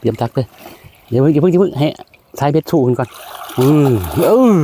เตรียมตักเลยเดี๋ยวเพิ่งอย่าเพิ่งอย่าเพิ่งให้สายเบ็ดสู้กันก่อนอืมเออ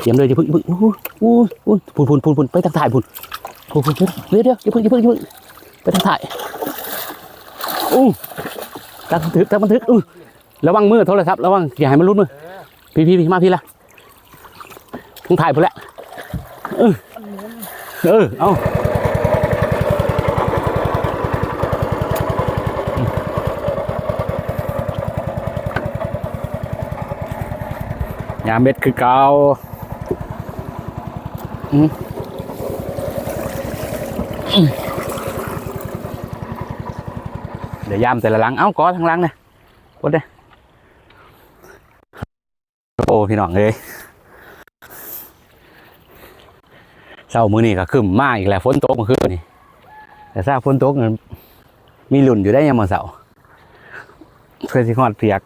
เตรียมเลยอย่าเพิ่งเพิ่งอู้อู้อู้พูนพูนพูนพูนไปทางถ่ายพูนพูนพูนพูนเดี๋ยวเดี๋ยวอย่าเพิ่งอย่าเพิ่งอย่าเพิ่งไปทางถ่ายอู้ตั้งบันทึกตั้งบันทึกอู้ระวังมือโทรศัพท์ระวังอย่าให้มันรุดมือพี่พี่พี่มาพี่ละทางถ่ายพูนแหละเออเออเอา ยาเบ็ดคือเกาอืมอืมเดี๋ยวยามแต่ละลัง เอ้าก็ทางลังเนี่ยกดเลยโอ้ พี่น้องเอ้ยเช้ามือนี้ก็ขึ้นมาอีกแล้วฝนตกมื่อคืนนี่แต่ถ้าฝนตกเนี่ยมีหลุ่นอยู่ได้ยังมื้อเสาเพื่อสิฮอดเปียก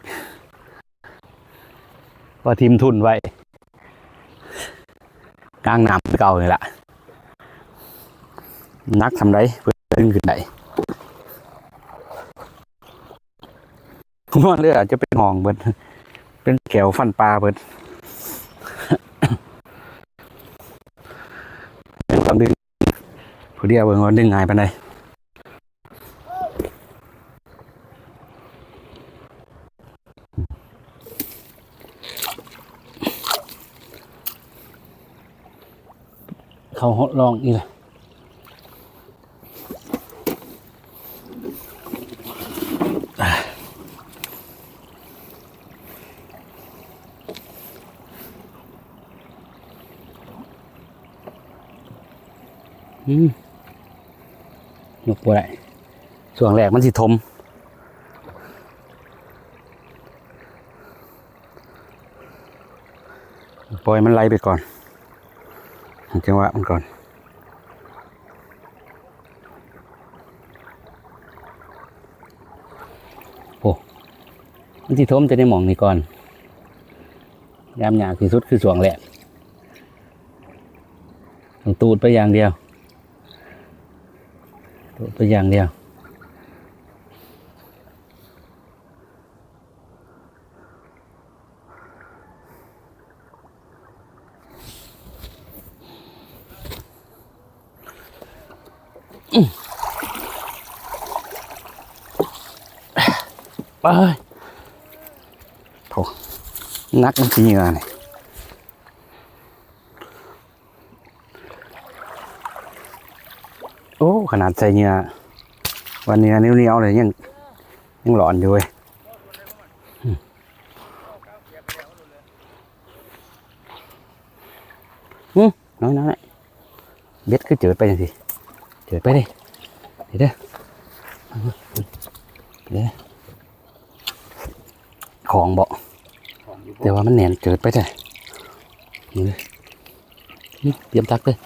ก็ทีมทุนไว้กลางน้ำเก่านี่แหละนักทำไรเพื่อดึงขึ้นได้ว่าเรืออาจจะเป็นหองเบิดเป็นแขวฟันปลาเบิดเป็นความดึงผู้เดียวเบิ่งว่าดึงง่ายปานใด เขาลองนี่แหละอืมยกบ่ได้ส่วนแรกมันสิทมปล่อยมันไหลไปก่อน จังหวะมันก่อน โอ้มันที่ทมจะได้หมองนี่ก่อน ยามหยากที่สุดคือสวงแหละต้องตูดไปอย่างเดียว ตูดไปอย่างเดียว ไปโถนักมันสีเหงื่อนี่โอ้ขนาดใส่เหงื่อวันเหนี้นิ้วเหนียวๆเลยยังยังหลอนอยู่เว้ยอืมอืมน้อยน้อยๆเบ็ดคือเจิดไปจังสิเจิดไปดิเดี๋ยวเด้อเดี๋ยว ของเบาแต่ว่ามันแหนนเกิดไปแต่นี่เลยนี่เตรียมตักเลย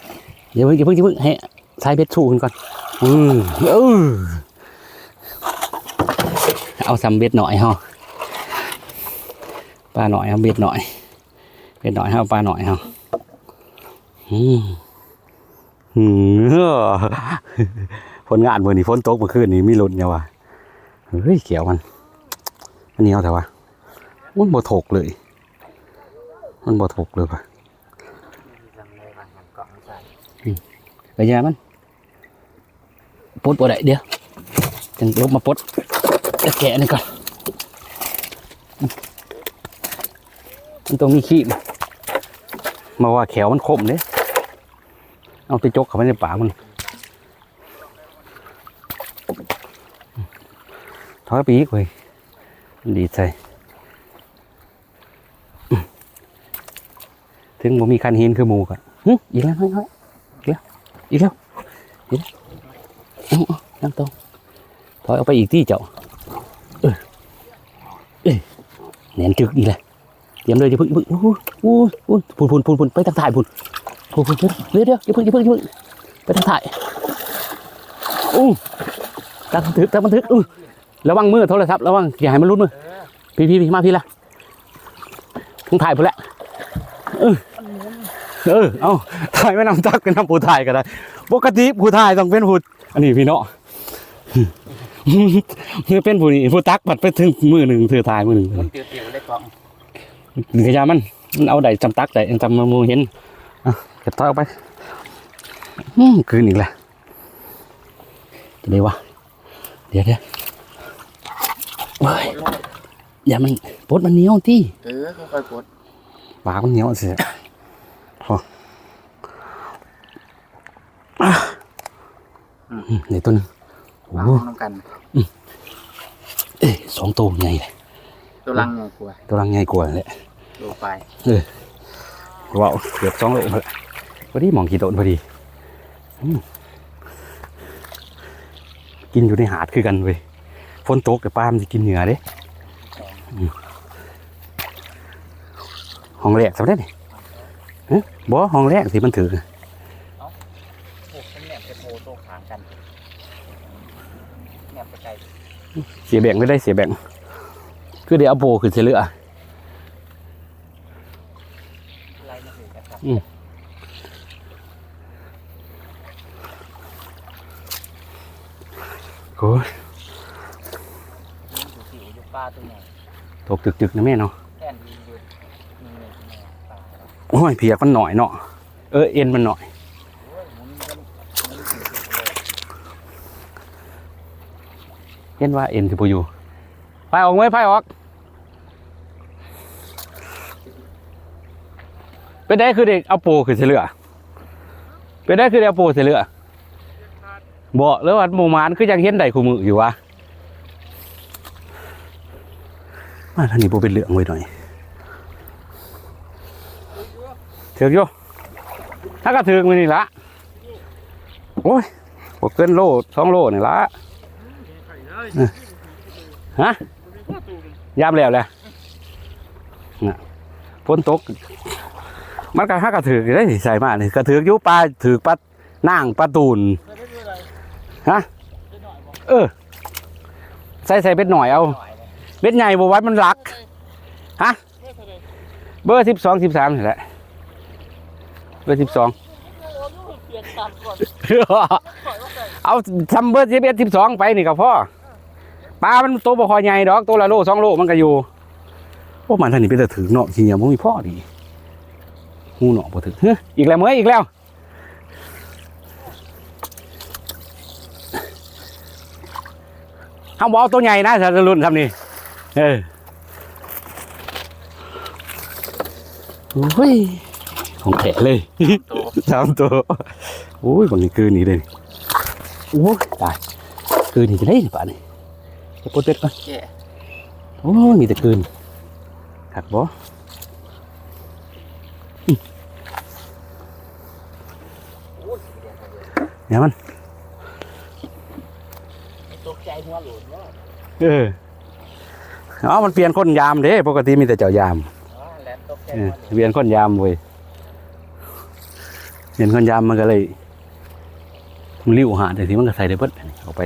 เดี๋ยวเพิ่งอย่าเพิ่งอย่าเพิ่งให้สายเบ็ดสู้กันก่อนอืมเออเอาซ้ำเบ็ดหน่อยฮะปลาหน่อยเอาเบ็ดหน่อยเบ็ดหน่อยเอาปลาหน่อยฮะอืมอืมเฮ้อผลงานเมื่อนี้ฝนตกเมื่อคืนนี้มีหลุดเนี่ยว่ะเฮ้ยเกี่ยวมันอันนี้เอาแต่ว่า มันบ่ถกเลย มันบ่ถกเลยป่ะอืมไปยามันปลดบ่ได้เดี๋ยวจังลบมาปลดจะแกะนี่ก่อนอืมมันต้องมีขี้มาว่าแขวมันคมเนี่ยเอาไปจกเข้าไปในปากมันถอยไปอีกเว้ยมันดีใจ ถึงบ่มีคันหินคือหมูกะหึอีกแล้วน้อยๆอีกแล้วอีกแล้วอีกแล้วเอาเอานั่งตรงถอยเอาไปอีกที่เจ้าเออเอ้ยแหนนจึกอีกแล้วเตรียมเลยอย่าเพิ่งพิ่งอู้อู้อู้พูนพูนพูนพูนไปทางถ่ายพูนพูนพูนเดี๋ยวเดี๋ยวอย่าเพิ่งอย่าเพิ่งอย่าเพิ่งไปทางถ่ายอู้ตั้งบันทึกตั้งบันทึกอู้ระวังมือโทรศัพท์ระวังอย่าให้มันรุดมือพี่พี่พี่มาพี่ละทางถ่ายพูนแหละ เออเอาถ่ายไม่นำตักเป็นนำผู้ถ่ายก็ได้ ปกติผู้ถ่ายต้องเป็นผู้อันนี้พี่เนาะมือเป็นผู้นี้ผู้ตักผัดไปถึงมือหนึ่งถือทายมือหนึ่งมันเตียวๆได้กล่องกระยามันมันเอาได้จำตักได้จำมามูเห็นอะเก็บถอยออกไปอืมคืนอีกแล้วจะได้วะเดี๋ยวเดี๋ยวเว้ยอย่ามันปดมันเหนียวที่เออค่อยๆกด ปากมันเหนียวเสียพออะอืมนี่ตัวหนึงโอ้วางโหน้ำกันเอ้ยสองตัวใหญ่เลยตัวลังไงกลัวตัวรังใหญ่กว่าเลยโลไปว้าวเกือบสองโลแล้วพอดีหมองกี่ต้นพอดีอืมกินอยู่ในหาดคือกันเว้ยฝนตกแต่ปลามันจะกินเหนือเด้อืม ห้องแรกสำเร็จนี่ฮะบ่ห้องแรกสิมันถือโอ้ฉันแหนบไปโพโตขางกันแหนบไปไกลเสียแบ่งไม่ได้เสียแบ่ง คือเดี๋ยวเอาโบขึ้นเสียเหลือไล่มาถึงกันครับอืมโอ้ยอยู่สิวอยู่ป้าตัวใหญ่ตกจึกๆนะแม่เนาะ แค่นี้อยู่นี่นี่นี่ปลาแล้ว โอ้ยเพียกมันหน่อยเนาะเออเอ็นมันหน่อยโอ้ยหมุนกันหมุนสิวๆเลยเห็นว่าเอ็นสิบอยู่ไปออกไหมไปออกเป็นได้คือเด็กเอาปขึ้นเสือเป็นได้คือเด็กเอาโปเสือบอกแล้วว่าหมู่มานคือยังเห็นได้คู่มืออยู่วะมาท่านนี้โปเป็นเหลืองไว้หน่อยเถือกอยู่ถ้าก็ถือกมันนี่ละโอ้ยบวกเกินโลสองโลนี่ละฮะยามแล้วแหละฝนตก มันก็ฮักกระถือได้ใส่มานี่กระถืออยุปลาถือปลานั่งปลาตูนฮะเออ ใส่ใส่เบ็ดหน่อยเอา เบ็ดใหญ่บวัดมันหลัก ฮะ เบอร์สิบสองสิบสามนี่แหละเบอร์สิบสองเอาทำเบอร์สิบเอ็ดสิบสองไปนี่ก็พอปลา มันตัวบ่คอยใหญ่ดอกตัวละโลสองโลมันก็อยู่โอ้มันท่านนี่เป็นแต่ถือเนาะทีเนี้ยมันมีพ่อดีหูเนาะบ่ถือเฮ้ยอีกแล้วเมื่ออีกแล้วห้ามบเอาตัวใหญ่นะถ้าจะรุ่นทำนี่เออโอ้ย ของแถเลยตัวสามตัวโอ้ยบางทีคืนนี้เลยโอ้ยตายคืนนี้จะได้หรือเปล่านี่จะปวดเป็ดก่อนแก่โอ้ยมีแต่คืนขักบ่โอ้ยเดี๋ยวเดี๋ยวเนี่ยมันตกใจหัวหลุดเนาะเออเอามันเปลี่ยนคนยามเด้ปกติมีแต่เจ้ายามอ๋อแหลมตกใจเอหัอวหลุดเปลี่ยนคนยามเว้ย เปลี่ยนคนยามมันก็เลยมันริ้วหาแต่ทีมันก็ใส่ได้เบิดเอาไป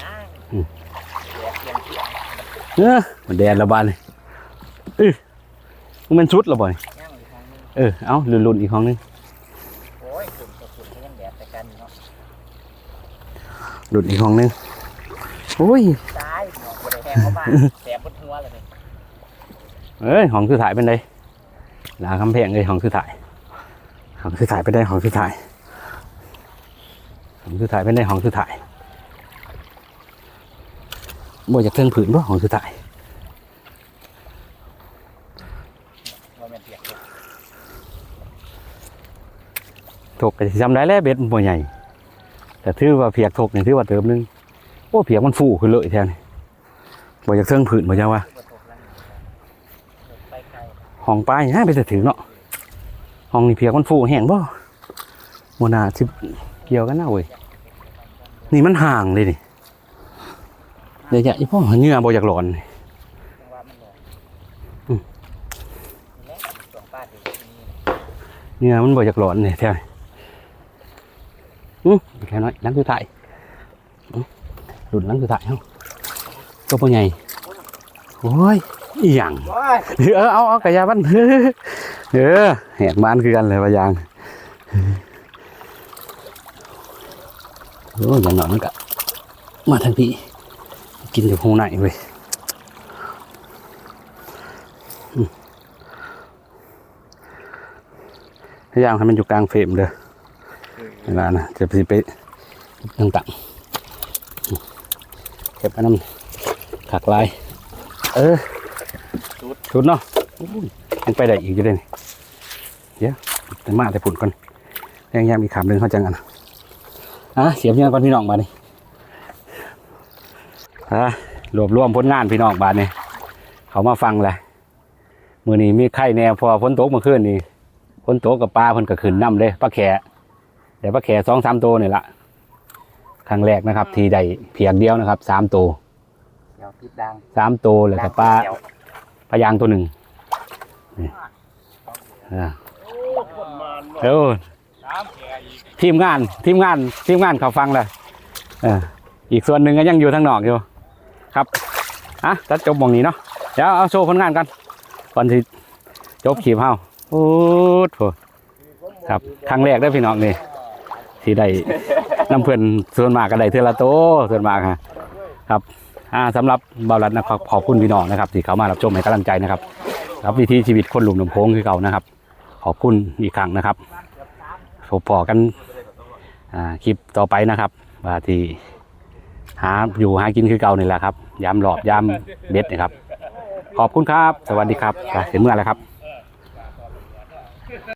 ย่างอืมแดดเปลี่ยนเสียงเออมันแดดระบาดเลยเออมันชุดระบ่อยย่างอีกครั้งหนึงเออ เอาลุ่นๆอีกของหนึงโอ้ยฝุ่นกับฝุ่นก็ยังแดดแต่กันเนาะหลุดอีกของหนึงโอ้ยตายหมอกบริแห้งเข้ามาแสบบนหัวเลยนี่เอ้ยของคือถ่ายเป็นไดลาคำแพงเลยของคือถ่าย ของคือถ่ายเป็นไดของคือถ่ายของคือถ่ายเป็นไดของคือถ่ายบ่อยากเทิงผืนบ่ของคือถ่ายว่ามันยกตกถกก็จำได้แล้วเบ็ดมันบ่ใหญ่แต่ถือว่าเพียกถกนี่ถือว่าเติมหนึงโอ้เพียกมันฟูขึ้นเลยแทนบ่อยากเทิงผืนบ่จังว่าที่บนตกแล้วนี่ไปไกลห้องปลายน่าไปแต่ถือเนาะ ห้องนี่เพียกมันฟูแห้งบ่บ่น่าสิเกี่ยวกันนะเว้ยนี่มันห่างเลยนี่เดี๋ยวจะอีพ่อเหงื่อบ่อยากหลอนจังหวะมันหลงอืมนี่แหละสองป้าถึงที่นี่เหงื่อมันบ่อยากหลอนเนี่ยแท้อือแค่น้อยหลังคือถ่ายหลุดหลังคือถ่ายเฮาก็บ่ใหญ่โอ้ย อีหยังว้ายเออเอาเอากระยาบ้านเออแหกบ้านคือกันเลยว่ายางโอ้ยอย่างน่อยมันก็มาทางพี่กินอยู่หูไหนเว้ยพยายามให้มันอยู่กลางเฟรมเด้อเวลานะจะไปไปต่างๆอืมเก็บไว้น้ำขักลาย เออ ชุดเนาะอุ้ยยังไปได้อีกอยู่เลยนี่เดี๋ยวแต่มาแต่ผุนก่อนยังยังมีขามหนึ่งเขาจังกันนะอะเสียบเงี้ยก่อนพี่น้องมาดิฮะรวบรวมผลงานพี่น้องบ้านนี่เขามาฟังแหละมือนี้มีไข่แน่พอฝนตกเมื่อคืนนี่ฝนตกกับปลาเพิ่นก็ขึ้นน้ำเลยปลาแขเดี๋ยวปลาแขสองสามตัวนี่ละครั้งแรกนะครับ ทีใดเพียงเดียวนะครับสามตัวเดี๋ยวติดดังสามตัวเลยกับปลาเดี๋ยว ปลายางตัวหนึ่งนี่อ่าเออทีมงานทีมงานทีมงานเขาฟังเลยอีกส่วนหนึ่งก็ยังอยู่ทางนอกอยู่ ครับอะตัดจบมองนี้เนาะเดี๋ยวเอาโชว์ผลงานกันก่อนที่จบคลิปเฮาโอ้โหครับครั้งแรกได้พี่น้องนี่ที่ได้น้ำเพื่อนส่วนมากก็ได้เทอละโตส่วนมากฮะครับ อ่าสำหรับเบาลัตนะครับขอบคุณพี่น้องนะครับที่เขามารับชมให้กำลังใจนะครับครับวิธีชีวิตคนหลุมลำโพงคือเก่านะครับ ขอบคุณอีกครั้งนะครับพบพอกันอ่าคลิปต่อไปนะครับว่าที่หาอยู่หากินคือเก่านี่แหละครับย้ำหลอบย้ำเบ็ดนะครับ ขอบคุณครับ สวัสดีครับไปถึงเมื่อแล้วครับ